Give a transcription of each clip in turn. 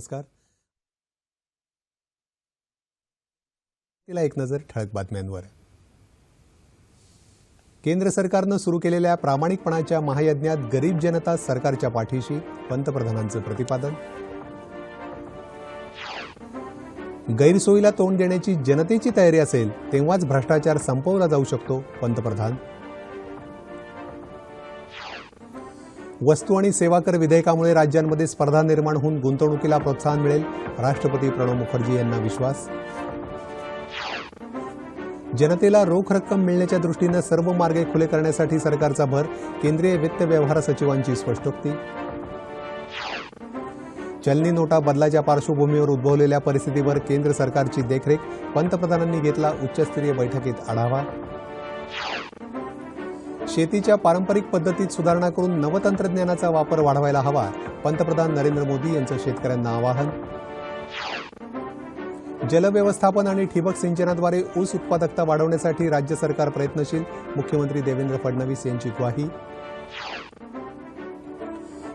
नमस्कार. तिला एक नजर ठळक बातम्यांवर केंद्र सरकारनं सुरू केलेल्या प्रामाणिकपणाच्या महायज्ञात गरीब जनता सरकारच्या पाठीशी पंतप्रधानांचं प्रतिपादन. गैरसोयीला तोंड देण्याची जनतेची तयारी असेल तेव्हाच भ्रष्टाचार संपवला जाऊ शकतो पंतप्रधान. वस्तू आणि सेवा कर विधेयकामुळे राज्यांमध्ये स्पर्धा निर्माण होऊन गुंतवणुकीला प्रोत्साहन मिळेल राष्ट्रपती प्रणव मुखर्जी यांना विश्वास. जनतेला रोख रक्कम मिळण्याच्या दृष्टीनं सर्व मार्गे खुले करण्यासाठी सरकारचा भर केंद्रीय वित्त व्यवहार सचिवांची स्पष्टोक्ती. चलनी नोटा बदलाच्या पार्श्वभूमीवर उद्भवलेल्या परिस्थितीवर केंद्र सरकारची देखरेख पंतप्रधानांनी घेतला उच्चस्तरीय बैठकीत आढावा. शेतीच्या पारंपरिक पद्धतीत सुधारणा करून नवतंत्रज्ञानाचा वापर वाढवायला हवा. पंतप्रधान नरेंद्र मोदी यांचं शेतकऱ्यांना आवाहन. जलव्यवस्थापन आणि ठिबक सिंचनाद्वारे ऊस उत्पादकता वाढवण्यासाठी राज्य सरकार प्रयत्नशील. मुख्यमंत्री देवेंद्र फडणवीस यांची ग्वाही.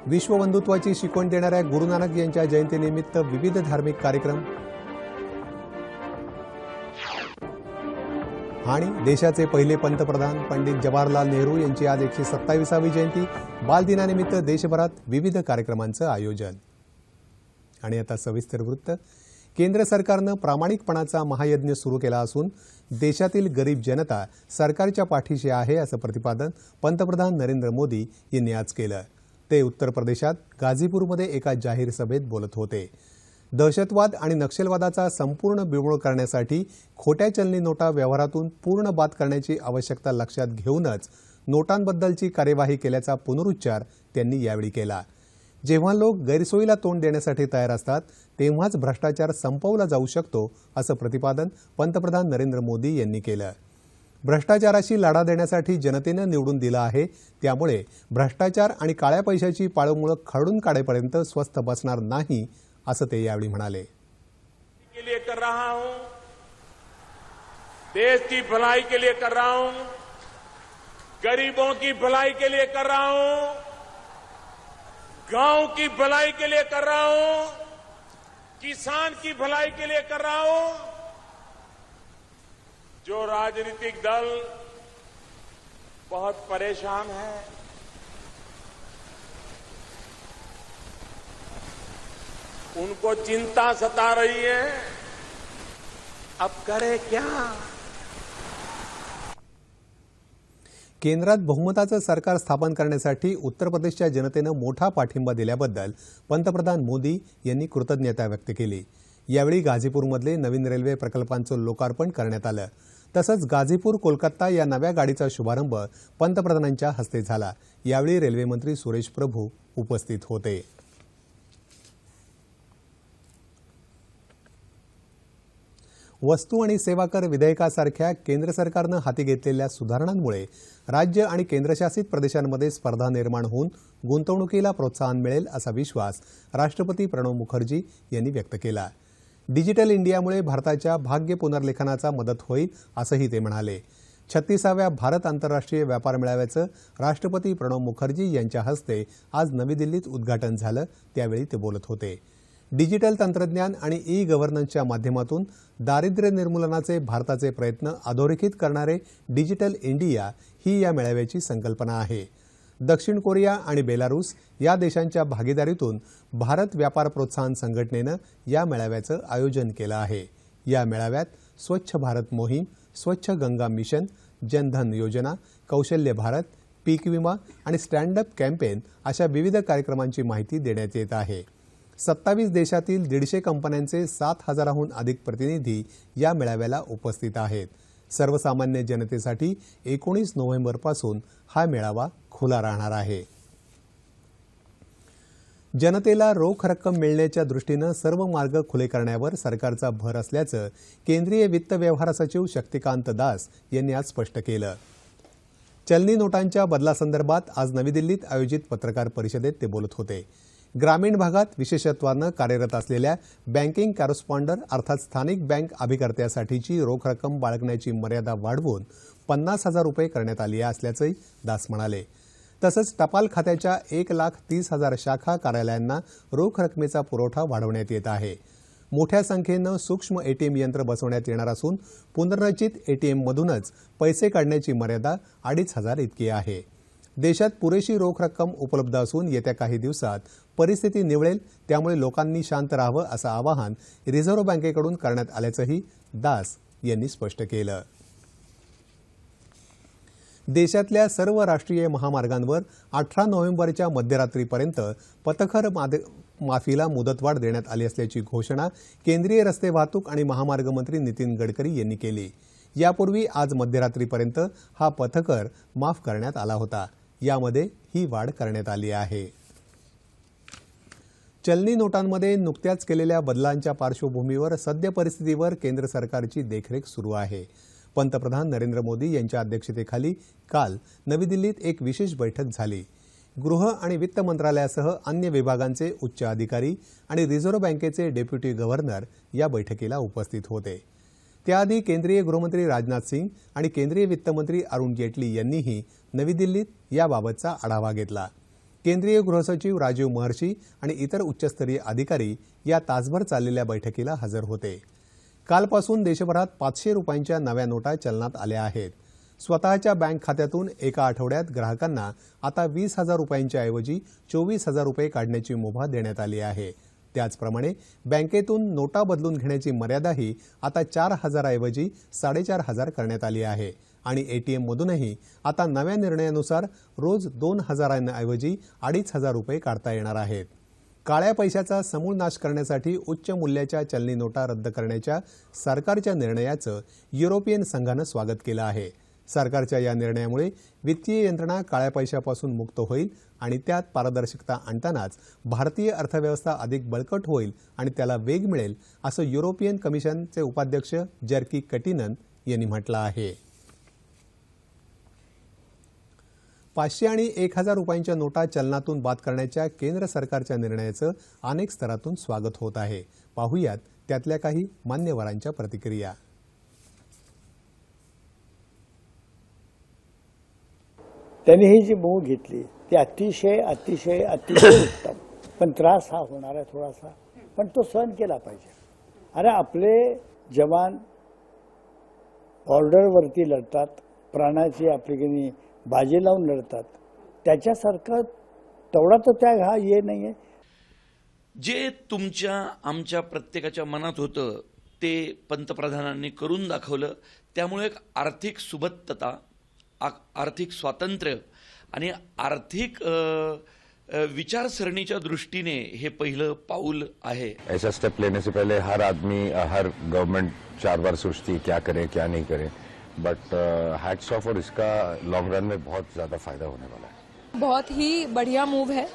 विश्वबंधुत्वाची शिकवण देणाऱ्या गुरुनानक यांच्या जयंतीनिमित्त विविध धार्मिक कार्यक्रम. आणि देशाचे पहिले पंतप्रधान पंडित जवाहरलाल नेहरू यांची आज एकशे सत्तावीसावी जयंती. बालदिनानिमित्त देशभरात विविध कार्यक्रमांचं आयोजन. आणि आता सविस्तर वृत्त. केंद्र सरकारनं प्रामाणिकपणाचा महायज्ञ सुरू केला असून देशातील गरीब जनता सरकारच्या पाठीशी आहे असं प्रतिपादन पंतप्रधान नरेंद्र मोदी यांनी आज केलं. ते उत्तर प्रदेशात गाझीपूरमध्ये एका जाहीर सभेत बोलत होते. दहशतवाद आणि नक्षलवादाचा संपूर्ण बिमोड करण्यासाठी खोट्या चलनी नोटा व्यवहारातून पूर्ण बाद करण्याची आवश्यकता लक्षात घेऊनच नोटांबद्दलची कार्यवाही केल्याचा पुनरुच्चार त्यांनी यावेळी केला. जेव्हा लोक गैरसोयीला तोंड देण्यासाठी तयार असतात तेव्हाच भ्रष्टाचार संपवला जाऊ शकतो असं प्रतिपादन पंतप्रधान नरेंद्र मोदी यांनी केलं. भ्रष्टाचाराशी लढा देण्यासाठी जनतेनं निवडून दिलं आहे त्यामुळे भ्रष्टाचार आणि काळ्या पैशाची पाळमुळं खरडून काढेपर्यंत स्वस्थ बसणार नाही असं ते के लिए कर रहा हूँ. देश की भलाई के लिए कर रहा हूँ. गरीबों की भलाई के लिए कर रहा हूँ. गाँव की भलाई के लिए कर रहा हूँ. किसान की भलाई के लिए कर रहा हूँ. जो राजनीतिक दल बहुत परेशान है उनको चिंता सता रही है। अब करे क्या? केंद्रात बहुमताचं सरकार स्थापन करण्यासाठी उत्तर प्रदेशच्या जनतेनं मोठा पाठिंबा दिल्याबद्दल पंतप्रधान मोदी यांनी कृतज्ञता व्यक्त केली. यावेळी गाझीपूरमधले नवीन रेल्वे प्रकल्पांचं लोकार्पण करण्यात आलं. तसंच गाझीपूर कोलकाता या नव्या गाडीचा शुभारंभ पंतप्रधानांच्या हस्ते झाला. यावेळी रेल्वेमंत्री सुरेश प्रभू उपस्थित होते. वस्तू आणि सेवा कर विधेयकासारख्या केंद्र सरकारनं हाती घेतलेल्या सुधारणांमुळे राज्य आणि केंद्रशासित प्रदेशांमध्ये स्पर्धा निर्माण होऊन गुंतवणुकीला प्रोत्साहन मिळेल असा विश्वास राष्ट्रपती प्रणव मुखर्जी यांनी व्यक्त केला. डिजिटल इंडियामुळे भारताच्या भाग्य पुनर्लेखनाचा मदत होईल असंही ते म्हणाले. छत्तीसाव्या भारत आंतरराष्ट्रीय व्यापार मेळाव्याचं राष्ट्रपती प्रणव मुखर्जी यांच्या हस्ते आज नवी दिल्लीत उद्घाटन झालं त्यावेळी ते बोलत होते. डिजिटल तंत्रज्ञान आणि ई गव्हर्नन्सच्या माध्यमातून दारिद्र्य निर्मूलनाचे भारताचे प्रयत्न अधोरेखित करणारे डिजिटल इंडिया ही या मेळाव्याची संकल्पना आहे. दक्षिण कोरिया आणि बेलारूस या देशांच्या भागीदारीतून भारत व्यापार प्रोत्साहन संघटनेनं या मेळाव्याचं आयोजन केलं आहे. या मेळाव्यात स्वच्छ भारत मोहीम स्वच्छ गंगा मिशन जनधन योजना कौशल्य भारत पीक विमा आणि स्टँडअप कॅम्पेन अशा विविध कार्यक्रमांची माहिती देण्यात येत आहे. सत्तावीस देशातील दीडशे कंपन्यांचे सात हजाराहून अधिक प्रतिनिधी या मेळाव्याला उपस्थित आहेत. सर्वसामान्य जनतेसाठी एकोणीस नोव्हेंबरपासून हा मेळावा खुला राहणार आहे. जनतेला रोख रक्कम मिळण्याच्या दृष्टीनं सर्व मार्ग खुले करण्यावर सरकारचा भर असल्याचं केंद्रीय वित्त व्यवहार सचिव शक्तिकांत दास यांनी आज स्पष्ट केलं. चलनी नोटांच्या बदलासंदर्भात आज नवी दिल्लीत आयोजित पत्रकार परिषदेत ते बोलत होते. ग्रामीण भागात विशेषत्वानं कार्यरत असलेल्या बँकिंग कॉरेस्पॉन्डर अर्थात स्थानिक बँक अभिकर्त्यासाठीची रोख रक्कम बाळगण्याची मर्यादा वाढवून पन्नास हजार रुपये करण्यात आली असल्याचंही दास म्हणाले. तसंच टपाल खात्याच्या एक लाख तीस हजार शाखा कार्यालयांना रोख रकमेचा पुरवठा वाढवण्यात येत आहे. मोठ्या संख्येनं सूक्ष्म एटीएम यंत्र बसवण्यात येणार असून पुनर्रचित एटीएममधूनच पैसे काढण्याची मर्यादा अडीच हजार इतकी आहे. देशात पुरेशी रोख रक्कम उपलब्ध असून येत्या काही दिवसात परिस्थिती निवळेल त्यामुळे लोकांनी शांत राहावं असं आवाहन रिझर्व्ह बँकेकडून करण्यात आल्याचंही दास यांनी स्पष्ट केलं. देशातल्या सर्व राष्ट्रीय महामार्गांवर अठरा नोव्हेंबरच्या मध्यरात्रीपर्यंत पथकर माद- माफीला मुदतवाढ देण्यात आली असल्याची घोषणा केंद्रीय रस्ते वाहतूक आणि महामार्ग मंत्री नितीन गडकरी यांनी केली. यापूर्वी आज मध्यरात्रीपर्यंत हा पथकर माफ करण्यात आला होता. यामध्ये ही वाढ करण्यात आली आहे. चलनी नोटांमध्ये नुकत्याच केलेल्या बदलांच्या पार्श्वभूमीवर सद्य परिस्थितीवर केंद्र सरकारची देखरेख सुरू आहे. पंतप्रधान नरेंद्र मोदी यांच्या अध्यक्षतेखाली काल नवी दिल्लीत एक विशेष बैठक झाली. गृह आणि वित्त मंत्रालयासह अन्य विभागांचे उच्च अधिकारी आणि रिझर्व्ह बँकेचे डेप्युटी गव्हर्नर या बैठकीला उपस्थित होते. त्याआधी केंद्रीय गृहमंत्री राजनाथ सिंग आणि केंद्रीय वित्तमंत्री अरुण जेटली यांनीही नवी दिल्लीत याबाबतचा आढावा घेतला. केंद्रीय गृहसचिव राजीव महर्षी आणि इतर उच्चस्तरीय अधिकारी या तासभर चाललेल्या बैठकीला हजर होते. कालपासून देशभरात पाचशे रुपयांच्या नव्या नोटा चलनात आल्या आहेत. स्वतःच्या बँक खात्यातून एका आठवड्यात ग्राहकांना आता वीस हजार रुपयांच्या ऐवजी चोवीस हजार रुपये काढण्याची मुभा देण्यात आली आहे. त्याचप्रमाणे बँकेतून नोटा बदलून घेण्याची मर्यादाही आता चार हजाराऐवजी साडेचार हजार करण्यात आली आहे. आणि एटीएममधूनही आता नव्या निर्णयानुसार रोज दोन हजारांऐवजी अडीच हजार रुपये काढता येणार आहेत. काळ्या पैशाचा समूळ नाश करण्यासाठी उच्च मूल्याच्या चलनी नोटा रद्द करण्याच्या सरकारच्या निर्णयाचं युरोपियन संघानं स्वागत केलं आहे. सरकारच्या या निर्णयामुळे वित्तीय यंत्रणा काळ्या पैशापासून मुक्त होईल आणि त्यात पारदर्शकता आणतानाच भारतीय अर्थव्यवस्था अधिक बळकट होईल आणि त्याला वेग मिळेल असं युरोपियन कमिशनचे उपाध्यक्ष जर्की कटिनन यांनी म्हटलं आहे. पाचशे आणि एक हजार रुपयांच्या नोटा चलनातून बाद करण्याच्या केंद्र सरकारच्या निर्णयाचं अनेक स्तरातून स्वागत होत आहे. पाहुयात त्यातल्या काही मान्यवरांच्या प्रतिक्रिया. त्यांनी ही जी मूव घेतली ती अतिशय अतिशय अतिशय उत्तम. पण त्रास हा होणार आहे थोडासा. पण तो सहन केला पाहिजे. अरे आपले जवान बॉर्डरवरती लढतात प्राणाची आपली बाजी लावून लढतात. त्याच्यासारखं तेवढा तर त्याग हा ये नाही आहे जे तुमच्या आमच्या प्रत्येकाच्या मनात होतं ते पंतप्रधानांनी करून दाखवलं. त्यामुळे एक आर्थिक सुबत्तता आर्थिक स्वातंत्र्य आणि आर्थिक विचारसरणीच्या दृष्टीने हे पहिलं पाऊल आहे. ऐसा स्टेप लेने से पहले हर आदमी हर गवर्नमेंट चार बार सोचती है क्या करे क्या नहीं करे. बट हैट्स ऑफ़ और इसका लॉन्ग रन में बहुत ज़्यादा फ़ायदा होने वाला है. बहुत ही बढ़िया मूव है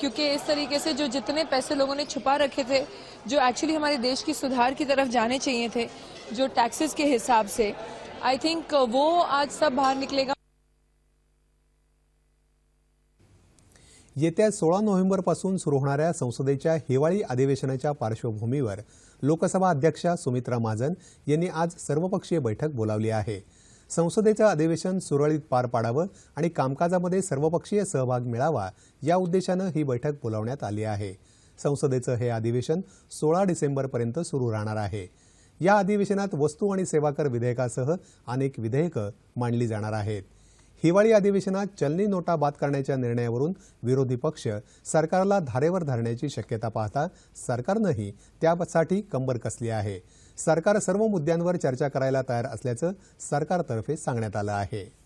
क्योंकि इस तरीके से जो जितने पैसे लोगों ने छुपा रखे थे जो एक्चुअली हमारे देश की सुधार की तरफ़ जाने चाहिए थे जो टैक्सेस के हिसाब से आई थिंक uh, वो आज सब बाहर निकलेगा। येत्या सोळा नोव्हेंबरपासून सुरू होणाऱ्या संसदेच्या हिवाळी अधिवेशनाच्या पार्श्वभूमीवर लोकसभा अध्यक्षा सुमित्रा महाजन यांनी आज सर्वपक्षीय बैठक बोलावली आहे. संसदेचं अधिवेशन सुरळीत पार पाडावं आणि कामकाजामध्ये सर्वपक्षीय सहभाग मिळावा या उद्देशानं ही बैठक बोलावण्यात आली आहे. संसदेचं हे अधिवेशन सोळा डिसेंबरपर्यंत सुरू राहणार आहे. या अधिवेशनात वस्तू आणि सेवा कर विधेयकासह अनेक विधेयकं मांडली जाणार आहेत. हिवाळी अधिवेशनात चलनी नोटा बाद करण्याच्या निर्णयावरून विरोधी पक्ष सरकारला धारेवर धरण्याची शक्यता पाहता सरकारनंही त्यासाठी कंबर कसली आहे. सरकार सर्व मुद्द्यांवर चर्चा करायला तयार असल्याचं सरकारतर्फे सांगण्यात आलं आहे.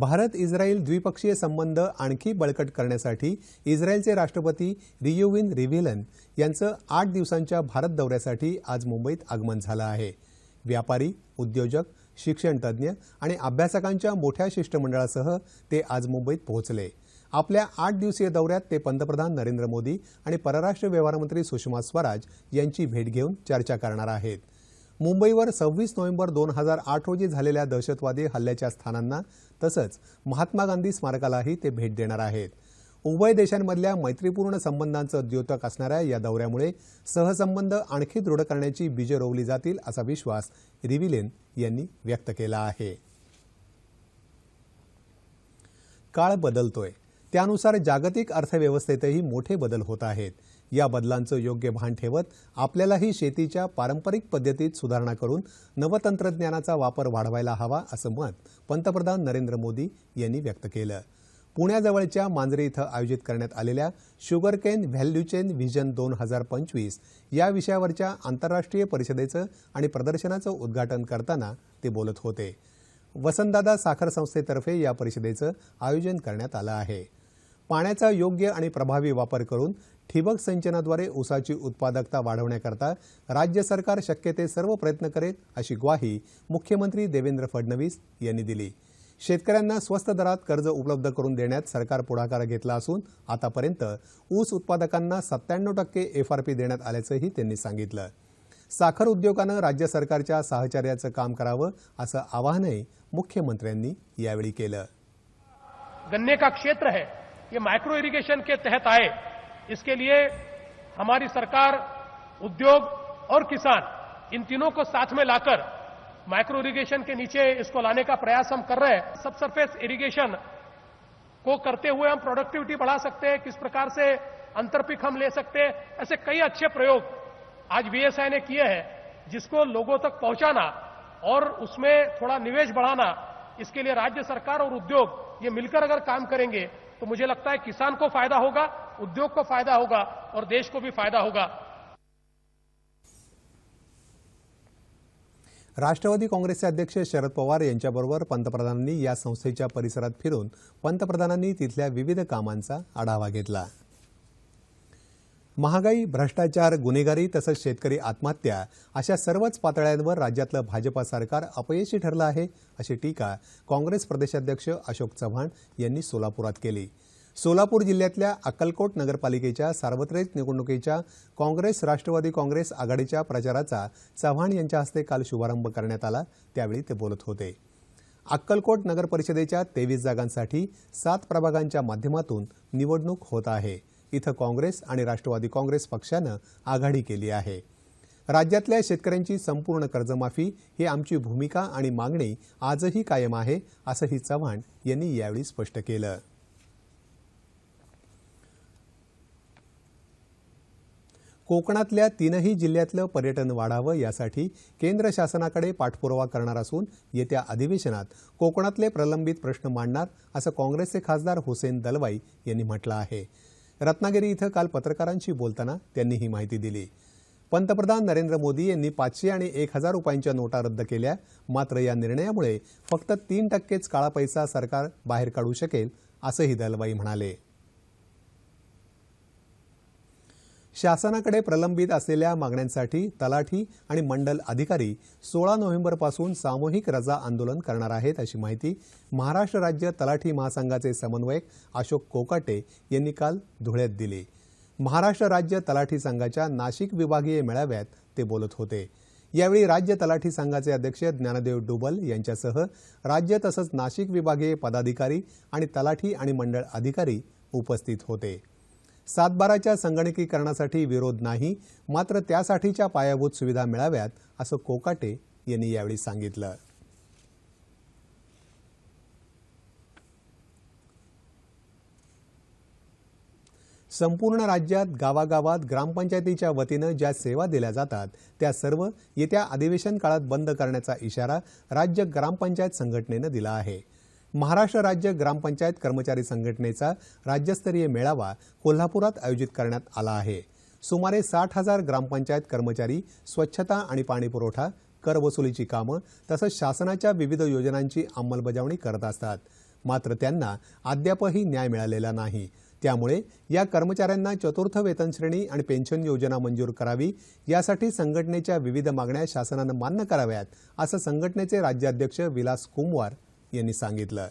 भारत इस्रायल द्विपक्षीय संबंध आणखी बळकट करण्यासाठी इस्रायलचे राष्ट्रपती रियुविन रिव्हिलन यांचं आठ दिवसांच्या भारत दौऱ्यासाठी आज मुंबईत आगमन झालं आहे. व्यापारी उद्योजक शिक्षणतज्ज्ञ आणि अभ्यासकांच्या मोठ्या शिष्टमंडळासह ते आज मुंबईत पोहोचले. आपल्या आठ दिवसीय दौऱ्यात ते पंतप्रधान नरेंद्र मोदी आणि परराष्ट्र व्यवहार मंत्री सुषमा स्वराज यांची भेट घेऊन चर्चा करणार आहेत. मुंबईवर सव्वीस नोव्हेंबर दोन हजार आठ रोजी झालेल्या दहशतवादी हल्ल्याच्या स्थानांना तसंच महात्मा गांधी स्मारकालाही ते भेट देणार आहेत. उभय देशांमधल्या मैत्रीपूर्ण संबंधांचं द्योतक असणाऱ्या या दौऱ्यामुळे सहसंबंध आणखी दृढ करण्याची बीजं रोवली जातील असा विश्वास रिविलेन यांनी व्यक्त केला आहे. काळ बदलतोय. त्यानुसार जागतिक अर्थव्यवस्थेतही मोठे बदल होत आहेत. या बदलांचं योग्य भान ठेवत आपल्यालाही शेतीच्या पारंपरिक पद्धतीत सुधारणा करून नवतंत्रज्ञानाचा वापर वाढवायला हवा असं मत पंतप्रधान नरेंद्र मोदी यांनी व्यक्त केलं. पुण्याजवळच्या मांजरी इथं आयोजित करण्यात आलेल्या शुगरकेन व्हॅल्यू चेन व्हिजन दोन हजार पंचवीस या विषयावरच्या आंतरराष्ट्रीय परिषदेचं आणि प्रदर्शनाचं उद्घाटन करताना ते बोलत होते. वसंतदादा साखर संस्थेतर्फे या परिषदेचं आयोजन करण्यात आलं आहे. पाण्याचा योग्य आणि प्रभावी वापर करून ठिबक सिंचनाद्वारे ऊसाची उत्पादकता वाढवण्याकरता राज्य सरकार शक्य ते सर्व प्रयत्न करेल अशी ग्वाही मुख्यमंत्री देवेंद्र फडणवीस यांनी दिली. शेतकऱ्यांना स्वस्त दरात कर्ज उपलब्ध करून देण्यात सरकार पुढाकार घेतला असून आतापर्यंत ऊस उत्पादकांना सत्त्याण्णव टक्के एफआरपी देण्यात आल्याचंही त्यांनी सांगितलं. साखर उद्योगानं राज्य सरकारच्या साहचर्याचं काम करावं असं आवाहनही मुख्यमंत्र्यांनी यावेळी केलं. गन्ने का क्षेत्र है? ये माइक्रो इरिगेशन के तहत आए। इसके लिए हमारी सरकार, उद्योग और किसान, इन तीनों को साथ में लाकर माइक्रो इरिगेशन के नीचे इसको लाने का प्रयास हम कर रहे हैं। सब सरफेस इरिगेशन को करते हुए हम प्रोडक्टिविटी बढ़ा सकते हैं, किस प्रकार से अंतरपिक हम ले सकते हैं, ऐसे कई अच्छे प्रयोग आज बीएसआई ने किए हैं, जिसको लोगों तक पहुंचाना और उसमें थोड़ा निवेश बढ़ाना, इसके लिए राज्य सरकार और उद्योग ये मिलकर अगर काम करेंगे तो मुझे लगता है किसान को फायदा होगा उद्योग को फायदा होगा और देश को भी फायदा होगा। राष्ट्रवादी काँग्रेसचे अध्यक्ष शरद पवार यांच्याबरोबर पंतप्रधानांनी या संस्थेच्या परिसरात फिरून पंतप्रधानांनी तिथल्या विविध कामांचा आढावा घेतला. महागाई भ्रष्टाचार गुन्हेगारी तसंच शेतकरी आत्महत्या अशा सर्वच पातळ्यांवर राज्यातलं भाजपा सरकार अपयशी ठरलं आहे अशी टीका काँग्रेस प्रदेशाध्यक्ष अशोक चव्हाण यांनी सोलापुरात केली. सोलापूर जिल्ह्यातल्या अक्कलकोट नगरपालिकेच्या सार्वत्रिक निवडणुकीच्या काँग्रेस राष्ट्रवादी काँग्रेस आघाडीच्या प्रचाराचा चव्हाण यांच्या हस्ते काल शुभारंभ करण्यात आला त्यावेळी ते बोलत होते. अक्कलकोट नगरपरिषदेच्या तेवीस जागांसाठी सात प्रभागांच्या माध्यमातून निवडणूक होत आहे. इथं काँग्रेस आणि राष्ट्रवादी काँग्रेस पक्षानं आघाडी केली आहे. राज्यातल्या शेतकऱ्यांची संपूर्ण कर्जमाफी ही आमची भूमिका आणि मागणी आजही कायम आहे असंही चव्हाण यांनी यावेळी स्पष्ट केलं. कोकणातल्या तीनही जिल्ह्यातलं पर्यटन वाढावं यासाठी केंद्र शासनाकडे पाठपुरावा करणार असून येत्या अधिवेशनात कोकणातले प्रलंबित प्रश्न मांडणार असं काँग्रेसचे खासदार हुसेन दलवाई यांनी म्हटलं आहे. रत्नागिरी इथं काल पत्रकारांशी बोलताना त्यांनी ही माहिती दिली. पंतप्रधान नरेंद्र मोदी यांनी पाचशे आणि एक हजार रुपयांच्या नोटा रद्द केल्या. मात्र या निर्णयामुळे फक्त तीन टक्केच काळा पैसा सरकार बाहेर काढू शकेल असंही दलवाई म्हणाले. शासनाकडे प्रलंबित असलेल्या मागण्यांसाठी तलाठी आणि मंडल अधिकारी सोळा नोव्हेंबरपासून सामूहिक रजा आंदोलन करणार आहेत अशी माहिती महाराष्ट्र राज्य तलाठी महासंघाचे समन्वयक अशोक कोकाटे यांनी काल धुळ्यात दिली. महाराष्ट्र राज्य तलाठी संघाच्या नाशिक विभागीय मेळाव्यात ते बोलत होते. यावेळी राज्य तलाठी संघाचे अध्यक्ष ज्ञानदेव डुबल यांच्यासह राज्य तसंच नाशिक विभागीय पदाधिकारी आणि तलाठी आणि मंडळ अधिकारी उपस्थित होते. सातबाराच्या संगणकीकरणासाठी विरोध नाही मात्र त्यासाठीच्या पायाभूत सुविधा मिळाव्यात असं कोकाटे यांनी यावेळी सांगितलं. संपूर्ण राज्यात गावागावात ग्रामपंचायतीच्या वतीनं ज्या सेवा दिल्या जातात त्या सर्व येत्या अधिवेशन काळात बंद करण्याचा इशारा राज्य ग्रामपंचायत संघटनेनं दिला आहे. महाराष्ट्र राज्य ग्रामपंचायत कर्मचारी संघटनेचा राज्यस्तरीय मेळावा कोल्हापुरात आयोजित करण्यात आला आहे. सुमारे साठ हजार ग्रामपंचायत कर्मचारी स्वच्छता आणि पाणीपुरवठा कर वसुलीची कामं तसंच शासनाच्या विविध योजनांची अंमलबजावणी करत असतात. मात्र त्यांना अद्यापही न्याय मिळालेला नाही. त्यामुळे या कर्मचाऱ्यांना चतुर्थ वेतनश्रेणी आणि पेन्शन योजना मंजूर करावी यासाठी संघटनेच्या विविध मागण्या शासनानं मान्य कराव्यात असं संघटनेचे राज्याध्यक्ष विलास कुमवार यांनी सांगितलं.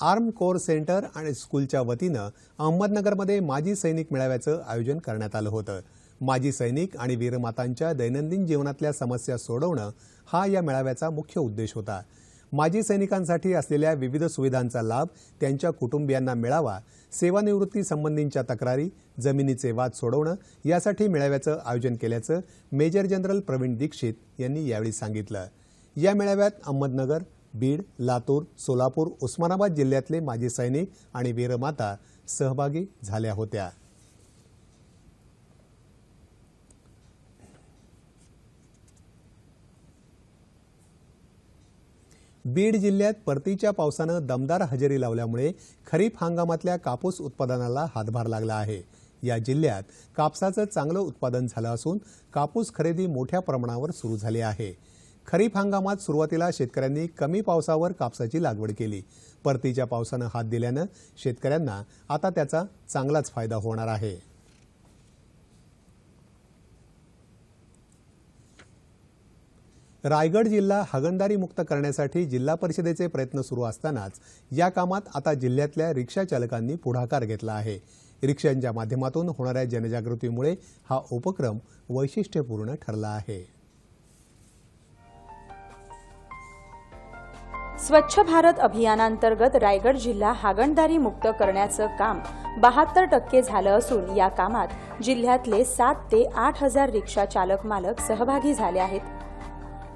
आर्म कोर सेंटर आणि स्कूलच्या वतीनं अहमदनगरमध्ये माजी सैनिक मेळाव्याचं आयोजन करण्यात आलं होतं. माजी सैनिक आणि वीरमातांच्या दैनंदिन जीवनातल्या समस्या सोडवणं हा या मेळाव्याचा मुख्य उद्देश होता. माजी सैनिकांसाठी असलेल्या विविध सुविधांचा लाभ त्यांच्या कुटुंबियांना मिळावा सेवानिवृत्ती संबंधींच्या तक्रारी जमिनीचे वाद सोडवणं यासाठी मेळाव्याचं आयोजन केल्याचं मेजर जनरल प्रवीण दीक्षित यांनी यावेळी सांगितलं. या मेळाव्यात अहमदनगर बीड लातूर सोलापूर उस्मानाबाद जिल्ह्यातले माजी सैनिक आणि वीरमाता सहभागी झाल्या होत्या. बीड जिल्ह्यात परतीच्या पावसानं दमदार हजेरी लावल्यामुळे खरीप हंगामातल्या कापूस उत्पादनाला हातभार लागला आहे. या जिल्ह्यात कापसाचं चांगलं उत्पादन झालं असून कापूस खरेदी मोठ्या प्रमाणावर सुरू झाली आहे. खरीप हंगामात सुरुवातीला शेतकऱ्यांनी कमी पावसावर कापसाची लागवड केली. परतीच्या पावसानं हात दिल्यानं शेतकऱ्यांना आता त्याचा चांगलाच फायदा होणार आहे. रायगड जिल्हा हागणदारी मुक्त करण्यासाठी जिल्हा परिषदेचे प्रयत्न सुरू असतानाच या कामात आता जिल्ह्यातल्या रिक्षा चालकांनी पुढाकार घेतला आहे. रिक्षांच्या माध्यमातून होणाऱ्या जनजागृतीमुळे हा उपक्रम वैशिष्ट्यपूर्ण ठरला आहे. स्वच्छ भारत अभियानांतर्गत रायगड जिल्हा हागणदारी मुक्त करण्याचं काम बहात्तर टक्के झालं असून या कामात जिल्ह्यातले सात ते आठ हजार रिक्षा चालक मालक सहभागी झाले आहेत.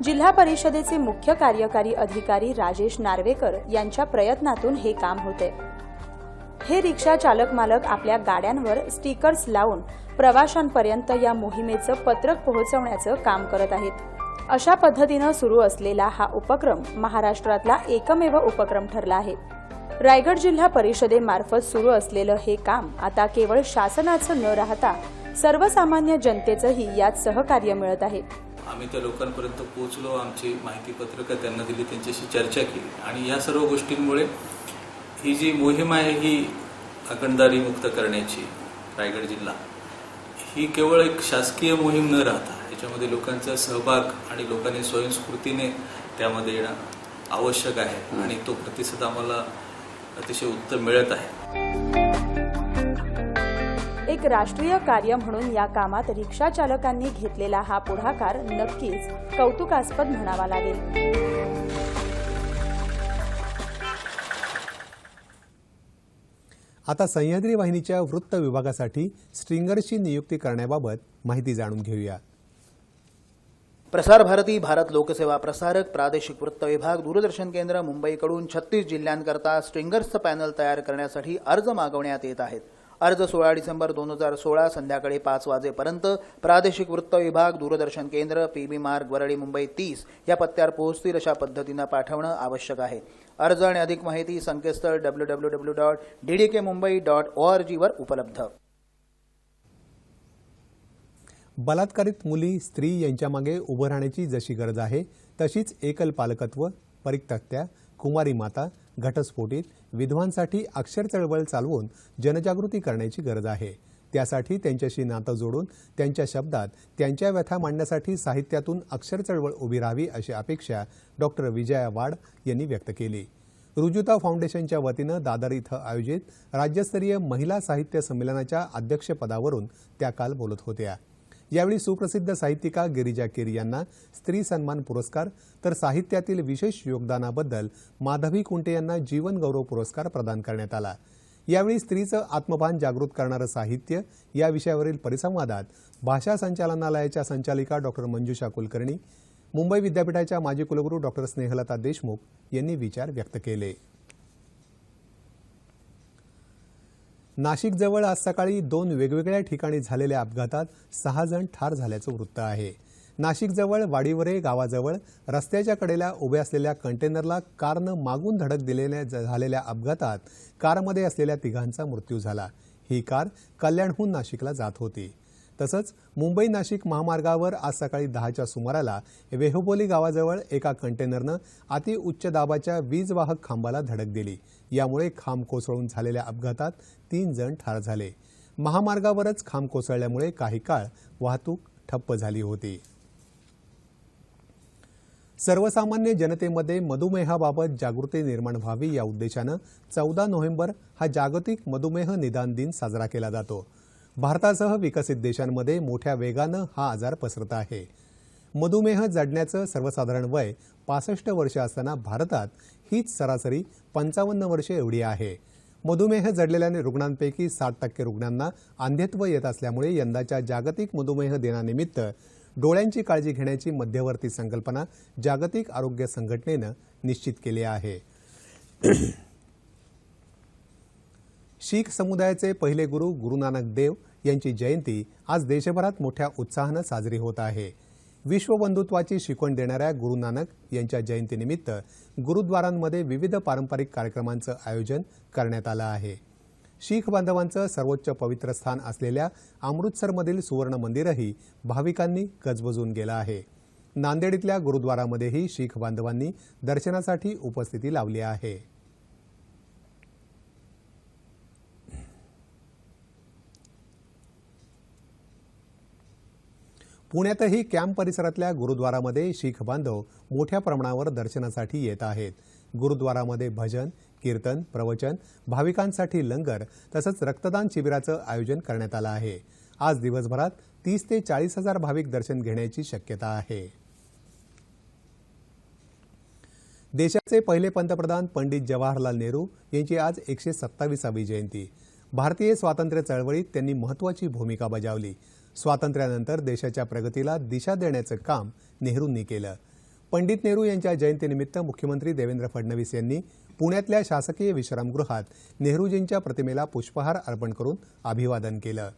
जिल्हा परिषदेचे मुख्य कार्यकारी अधिकारी राजेश नार्वेकर यांच्या प्रयत्नातून हे काम होते. हे रिक्षा चालक मालक आपल्या गाड्यांवर स्टिकर्स लावून प्रवाशांपर्यंत या मोहिमेचं पत्रक पोहोचवण्याचं काम करत आहेत. अशा पद्धतीनं सुरू असलेला हा उपक्रम महाराष्ट्रातला एकमेव उपक्रम ठरला आहे. रायगड जिल्हा परिषदेमार्फत सुरू असलेलं हे काम आता केवळ शासनाचं न राहता सर्वसामान्य जनतेचंही यात सहकार्य मिळत आहे. आम्ही त्या लोकांपर्यंत पोहोचलो आमची माहिती पत्रकं त्यांना दिली त्यांच्याशी चर्चा केली. आणि या सर्व गोष्टींमुळे ही जी मोहीम आहे ही अखंडदारी मुक्त करण्याची रायगड जिल्हा ही केवळ एक शासकीय मोहीम न राहता याच्यामध्ये लोकांचा सहभाग आणि लोकांनी स्वयंस्फूर्तीने त्यामध्ये येणं आवश्यक आहे. आणि तो प्रतिसाद आम्हाला अतिशय उत्तम मिळत आहे. एक राष्ट्रीय कार्य म्हणून या कामात रिक्षा चालकांनी घेतलेला हा पुढाकार नक्कीच कौतुकास्पद म्हणावा लागेल. आता सह्याद्री वाहिनीच्या वृत्त विभागासाठी स्ट्रिंगर्सची नियुक्ती करण्याबाबत माहिती जाणून घेऊया. प्रसार भारती भारत लोकसेवा प्रसारक प्रादेशिक वृत्त विभाग दूरदर्शन केंद्र मुंबईकडून छत्तीस जिल्ह्यांकरता स्ट्रिंगर्सचं पॅनल तयार करण्यासाठी अर्ज मागवण्यात येत आहेत. अर्ज सोळा डिसेंबर दोन हजार सोळा संध्याकाळी पाच वाजेपर्यंत प्रादेशिक वृत्त विभाग दूरदर्शन केंद्र पीबी मार्ग वरळी मुंबई तीस या पत्त्यावर पोहोचतील अशा पद्धतीनं पाठवणं आवश्यक आहे. अर्ज आणि अधिक माहिती संकेतस्थळ W W W dot DDK Mumbai dot O R जीवर उपलब्ध. बलात्कारित मुली स्त्री यांच्यामागे उभं राहण्याची जशी गरज आहे तशीच एकल पालकत्व परित्यक्त्या कुमारी माता घटस्फोटित विधवांसाठी अक्षर चळवळ चालवून जनजागृती करण्याची गरज आहे. त्यासाठी त्यांच्याशी नातं जोडून त्यांच्या शब्दात त्यांच्या व्यथा मांडण्यासाठी साहित्यातून अक्षर चळवळ उभी राहावी अशी अपेक्षा डॉक्टर विजया वाड यांनी व्यक्त केली. रुजुता फाउंडेशनच्या वतीनं दादर इथं आयोजित राज्यस्तरीय महिला साहित्य संमेलनाच्या अध्यक्षपदावरून त्या काल बोलत होत्या. यावेळी सुप्रसिद्ध साहित्यिका गिरिजा केरी यांना स्त्री सन्मान पुरस्कार तर साहित्यातील विशेष योगदानाबद्दल माधवी कुंटे यांना जीवन गौरव पुरस्कार प्रदान करण्यात आला. यावेळी स्त्रीचं आत्मभान जागृत करणारं साहित्य या विषयावरील परिसंवादात भाषा संचालनालयाच्या संचालिका डॉक्टर मंजुषा कुलकर्णी मुंबई विद्यापीठाच्या माजी कुलगुरू डॉक्टर स्नेहलता देशमुख यांनी विचार व्यक्त केले. नाशिकजवळ आज सकाळी दोन वेगवेगळ्या ठिकाणी झालेल्या अपघातात सहा जण ठार झाल्याचं वृत्त आहे. नाशिकजवळ वाडीवरे गावाजवळ रस्त्याच्या कडेला उभ्या असलेल्या कंटेनरला कारनं मागून धडक दिलेल्या झालेल्या अपघातात कारमध्ये असलेल्या तिघांचा मृत्यू झाला. ही कार कल्याणहून नाशिकला जात होती. तसंच मुंबई नाशिक महामार्गावर आज सकाळी दहाच्या सुमाराला वेहोबोली गावाजवळ एका कंटेनरनं अति उच्च दाबाच्या वीज वाहक खांबाला धडक दिली. यामुळे खांब कोसळून झालेल्या अपघातात तीन जण ठार झाले. महामार्गावरच खांब कोसळल्यामुळे काही काळ वाहतूक ठप्प झाली होती. सर्वसामान्य जनतेमध्ये मधुमेहाबाबत जागृती निर्माण व्हावी या उद्देशानं चौदा नोव्हेंबर हा जागतिक मधुमेह निदान दिन साजरा केला जातो. भारतासह विकसित देशांमध्ये मोठ्या वेगानं हा आजार पसरत आहे. मधुमेह जडण्याचं सर्वसाधारण वय पासष्ट वर्ष असताना भारतात हीच सरासरी पंचावन्न वर्षे एवढी आहे. मधुमेह जडलेल्या रुग्णांपैकी साठ टक्के रुग्णांना अंधत्व येत असल्यामुळे यंदाच्या जागतिक मधुमेह दिनानिमित्त डोळ्यांची काळजी घेण्याची मध्यवर्ती संकल्पना जागतिक आरोग्य संघटनेनं निश्चित केली आहे. शीख समुदायाचे पहिले गुरु गुरु नानक देव यांची जयंती आज देशभरात मोठ्या उत्साहानं साजरी होत आहे. विश्वबंधुत्वाची शिकवण देणाऱ्या गुरु नानक यांच्या जयंतीनिमित्त गुरुद्वारांमध्ये विविध पारंपरिक कार्यक्रमांचं आयोजन करण्यात आलं आहे. शीख बांधवांचं सर्वोच्च पवित्र स्थान असलेल्या अमृतसरमधील सुवर्ण मंदिरही भाविकांनी गजबजून गेलं आहे. नांदेड इथल्या गुरुद्वारामध्येही शीख बांधवांनी दर्शनासाठी उपस्थिती लावली आहे. पुण्यातही कॅम्प परिसरातल्या गुरुद्वारामध्ये शीख बांधव मोठ्या प्रमाणावर दर्शनासाठी येत आहेत. गुरुद्वारामध्ये भजन कीर्तन प्रवचन भाविकांसाठी लंगर तसंच रक्तदान शिबिराचं आयोजन करण्यात आलं आहे. आज दिवसभरात तीस ते चाळीस हजार भाविक दर्शन घेण्याची शक्यता आहे. देशाचे पहिले पंतप्रधान पंडित जवाहरलाल नेहरू यांची आज एकशे सत्तावीसावी जयंती. भारतीय स्वातंत्र्य चळवळीत त्यांनी महत्वाची भूमिका बजावली. स्वातंत्र्यानंतर देशाच्या प्रगतीला दिशा देण्याचं काम नेहरूंनी केलं. पंडित नेहरू यांच्या जयंतीनिमित्त मुख्यमंत्री देवेंद्र फडणवीस यांनी पुण्यातल्या शासकीय विश्रामगृहात नेहरूजींच्या प्रतिमेला पुष्पहार अर्पण करून अभिवादन केलं.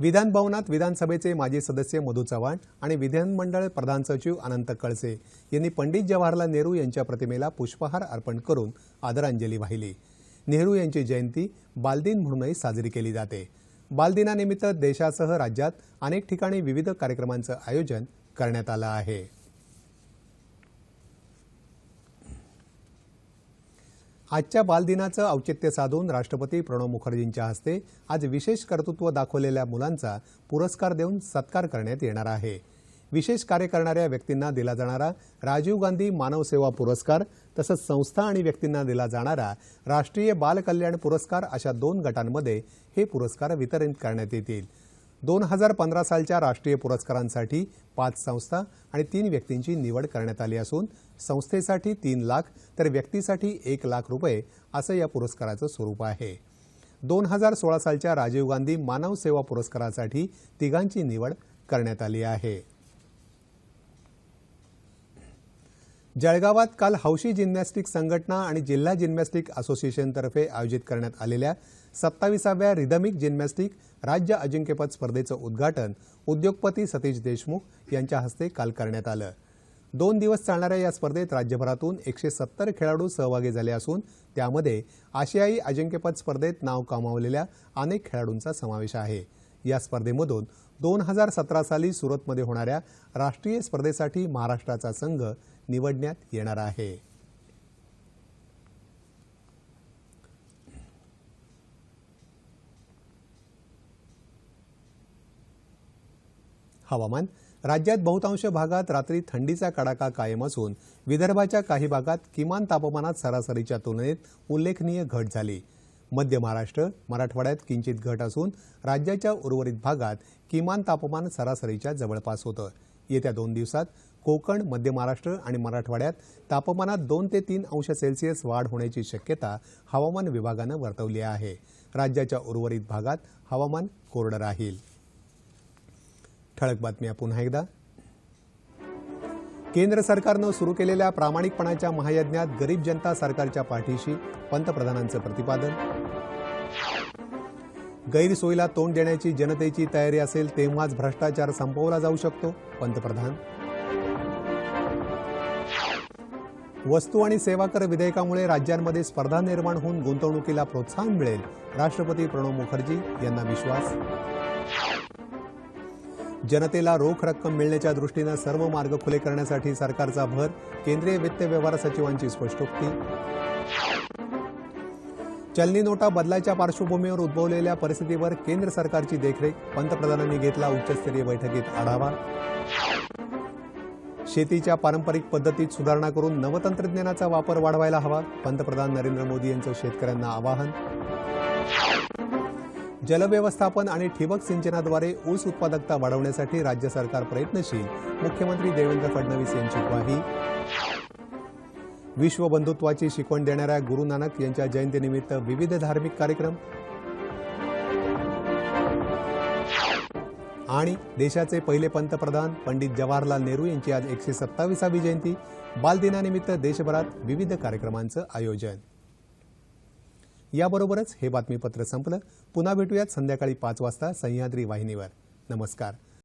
विधान भवनात विधानसभेचे माजी सदस्य मधू चव्हाण आणि विधानमंडळ प्रधान सचिव अनंत कळसे यांनी पंडित जवाहरलाल नेहरू यांच्या प्रतिमेला पुष्पहार अर्पण करून आदरांजली वाहिली. नेहरू यांची जयंती बालदिन म्हणूनही साजरी केली जाते. बालदिनानिमित्त देशासह राज्यात अनेक ठिकाणी विविध कार्यक्रमांचं आयोजन करण्यात आलं आहे. आजच्या बालदिनाचं औचित्य साधून राष्ट्रपती प्रणव मुखर्जींच्या हस्ते आज विशेष कर्तृत्व दाखवलेल्या मुलांचा पुरस्कार देऊन सत्कार करण्यात येणार आहे. विशेष कार्य करणाऱ्या व्यक्तींना दिला जाणारा राजीव गांधी मानव सेवा पुरस्कार तसंच संस्था आणि व्यक्तींना दिला जाणारा राष्ट्रीय बालकल्याण पुरस्कार अशा दोन गटांमध्ये हे पुरस्कार वितरित करण्यात येतील. दोन हजार पंधरा सालच्या राष्ट्रीय पुरस्कारांसाठी पाच संस्था आणि तीन व्यक्तींची निवड करण्यात आली असून संस्थेसाठी तीन लाख तर व्यक्तीसाठी एक लाख रुपये असं या पुरस्काराचं स्वरूप आहे. दोन हजार सोळा सालच्या राजीव गांधी मानव सेवा पुरस्कारासाठी तिघांची निवड करण्यात आली आहे. जळगावात काल हौशी जिम्नॅस्टिक संघटना आणि जिल्हा जिम्नॅस्टिक असोसिएशनतर्फे आयोजित करण्यात आलेल्या सत्ताविसाव्या रिदमिक जिम्नॅस्टिक राज्य अजिंक्यपद स्पर्धेचं उद्घाटन उद्योगपती सतीश देशमुख यांच्या हस्ते काल करण्यात आलं. दोन दिवस चालणाऱ्या या स्पर्धेत राज्यभरातून एकशे सत्तर खेळाडू सहभागी झाले असून त्यामध्ये आशियाई अजिंक्यपद स्पर्धेत नाव कमावलेल्या अनेक खेळाडूंचा समावेश आहे. या स्पर्धेमधून दोन हजार सतरा साली सुरतमध्ये होणाऱ्या राष्ट्रीय स्पर्धेसाठी महाराष्ट्राचा संघ निवडण्यात येणार आहे. हवामान राज्यात बहुतांश भागात रात्री थंडीचा कडाका कायम असून विदर्भाच्या काही भागात किमान तापमानात सरासरीच्या तुलनेत उल्लेखनीय घट झाली. मध्य महाराष्ट्र मराठवाड्यात किंचित घट असून राज्याच्या उर्वरित भागात किमान तापमान सरासरीच्या जवळपास होतं. येत्या दोन दिवसात कोकण मध्य महाराष्ट्र आणि मराठवाड्यात तापमानात दोन ते तीन अंश सेल्सिअस वाढ होण्याची शक्यता हवामान विभागानं वर्तवली आहे. राज्याच्या उर्वरित भागात हवामान कोरडं राहील. ठळक बातम्या पुन्हा एकदा. केंद्र सरकारनं सुरू केलेल्या प्रामाणिकपणाच्या महायज्ञात गरीब जनता सरकारच्या पाठीशी पंतप्रधानांचं प्रतिपादन. गैरसोयीला तोंड देण्याची जनतेची तयारी असेल तेव्हाच भ्रष्टाचार संपवला जाऊ शकतो पंतप्रधान. वस्तू आणि सेवा कर विधेयकामुळे राज्यांमध्ये स्पर्धा निर्माण होऊन गुंतवणुकीला प्रोत्साहन मिळेल. राष्ट्रपती प्रणव मुखर्जी यांना विश्वास. जनतेला रोख रक्कम मिळण्याच्या दृष्टीनं सर्व मार्ग खुले करण्यासाठी सरकारचा भर केंद्रीय वित्त व्यवहार सचिवांची स्पष्टोक्ती. चलनी नोटा बदलाच्या पार्श्वभूमीवर उद्भवलेल्या परिस्थितीवर केंद्र सरकारची देखरेख पंतप्रधानांनी घेतला उच्चस्तरीय बैठकीत आढावा. शेतीच्या पारंपरिक पद्धतीत सुधारणा करून नवतंत्रज्ञानाचा वापर वाढवायला हवा. पंतप्रधान नरेंद्र मोदी यांचं शेतकऱ्यांना आवाहन. जलव्यवस्थापन आणि ठिबक सिंचनाद्वारे ऊस उत्पादकता वाढवण्यासाठी राज्य सरकार प्रयत्नशील. मुख्यमंत्री देवेंद्र फडणवीस यांची ग्वाही. विश्वबंधुत्वाची शिकवण देणाऱ्या गुरु नानक यांच्या जयंतीनिमित्त विविध धार्मिक कार्यक्रम आणि देशाचे पहिले पंतप्रधान पंडित जवाहरलाल नेहरू यांची आज एकशे सत्तावीसावी जयंती. बालदिनानिमित्त देशभरात विविध कार्यक्रमांचं आयोजन. याबरोबरच हे बातमीपत्र संपलं. पुन्हा भेटूयात संध्याकाळी पाच वाजता सह्याद्री वाहिनीवर. नमस्कार.